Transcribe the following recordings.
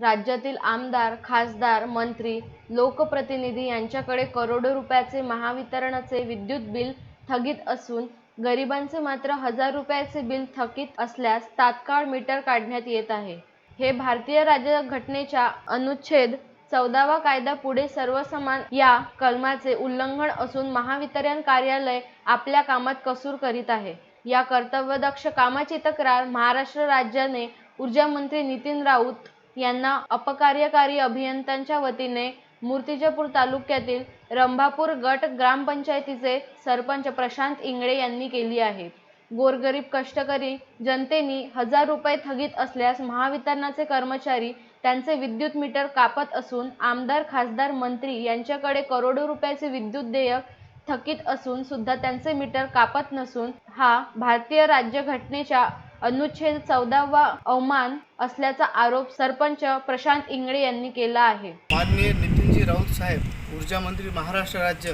राज्यातील आमदार खासदार मंत्री लोकप्रतिनिधी यांच्याकडे करोडो रुपयाचे महावितरणचे विद्युत बिल थकीत असून गरिबांचे मात्र हजार रुपयाचे बिल थकीत असल्यास तात्काळ मीटर काढण्यात येत आहे. हे भारतीय राज्यघटनेच्या अनुच्छेद चौदावा कायदा पुढे सर्व समान या कलमाचे उल्लंघन असून महावितरण कार्यालय आपल्या कामात कसूर करीत आहे. या कर्तव्यदक्ष कामाची तक्रार महाराष्ट्र राज्याने ऊर्जामंत्री नितीन राऊत यांना अपकार्यकारी अभियंत्यांच्या वतीने मूर्तिजापूर तालुक्यातील रंभापूर गट ग्रामपंचायतीचे सरपंच प्रशांत इंगळे यांनी केली आहे. गोरगरीब कष्टकरी जनतेनी हजार रुपये थकीत असल्यास महावितरणाचे कर्मचारी त्यांचे विद्युत मीटर कापत असून आमदार खासदार मंत्री यांच्याकडे करोडो रुपयाचे विद्युत देयक थकीत असून सुद्धा त्यांचे मीटर कापत नसून हा भारतीय राज्यघटनेच्या अनुच्छेद चौदावा अवमान असल्याचा आरोप सरपंच प्रशांत इंगळे यांनी केला आहे. माननीय नितीनजी राऊत साहेब ऊर्जा मंत्री महाराष्ट्र राज्य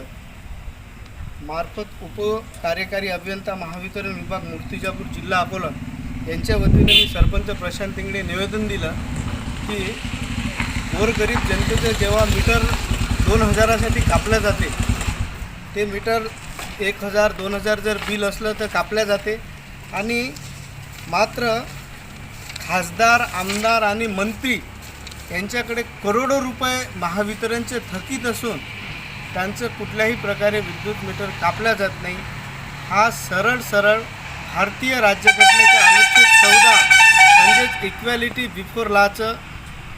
मार्फत उप कार्यकारी अभियंता महावितरण विभाग मूर्तिजापूर जिल्हा अकोला यांच्या वतीने मी सरपंच प्रशांत इंगडे निवेदन दिलं की गोरगरीब जनतेचं जेव्हा मीटर दोन हजारासाठी कापलं जाते ते मीटर एक हजार दोन हजार जर बिल असलं तर कापल्या जाते आणि मात्र खासदार आमदार आणि मंत्री यांच्याकडे करोडो रुपये महावितरणचे थकीत असून त्यांचं कुठल्याही प्रकारे विद्युत मीटर कापल्या जात नाही. हा सरळ सरळ भारतीय राज्यघटनेच्या अनुच्छेद चौदा म्हणजेच इक्वॅलिटी बिफोर लाचं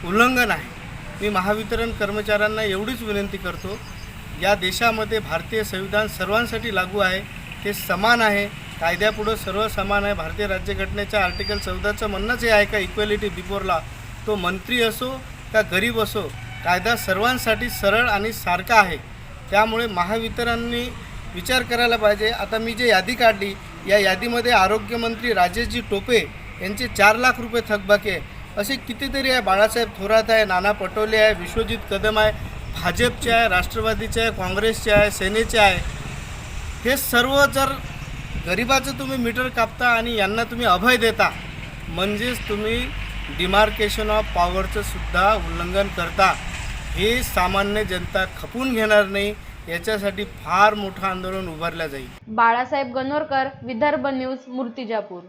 उल्लंघन आहे. मी महावितरण कर्मचाऱ्यांना एवढीच विनंती करतो या देशामध्ये भारतीय संविधान सर्वांसाठी लागू आहे ते समान आहे. कायद्यापुढं सर्व समान आहे. भारतीय राज्यघटनेच्या आर्टिकल चौदाचं म्हणणंच हे आहे का? इक्वॅलिटी बिफोरला तो मंत्री असो का गरीब असो कायदा सर्वांसाठी सरळ आणि सारखा आहे. त्यामुळे महावितरणनी विचार करायला पाहिजे. आता मी जे यादी काढली या यादीमध्ये आरोग्यमंत्री राजेशजी टोपे यांचे चार लाख रुपये थकबाकी आहे. असे कितीतरी आहे. बाळासाहेब थोरात आहे नाना पटोले आहे विश्वजित कदम आहे भाजपचे आहे राष्ट्रवादीचे आहे काँग्रेसचे आहे सेनेचे आहे. हे सर्व जर गरिबाचं तुम्ही मीटर कापता आणि यांना तुम्ही अभय देता म्हणजेच तुम्ही डिमार्केशन ऑफ पॉवरचं सुद्धा उल्लंघन करता. हे सामान्य जनता खपून घेणार नाही याच्यासाठी फार मोठं आंदोलन उभारलं जाईल. बाळासाहेब गणोरकर विदर्भ न्यूज मूर्तिजापूर.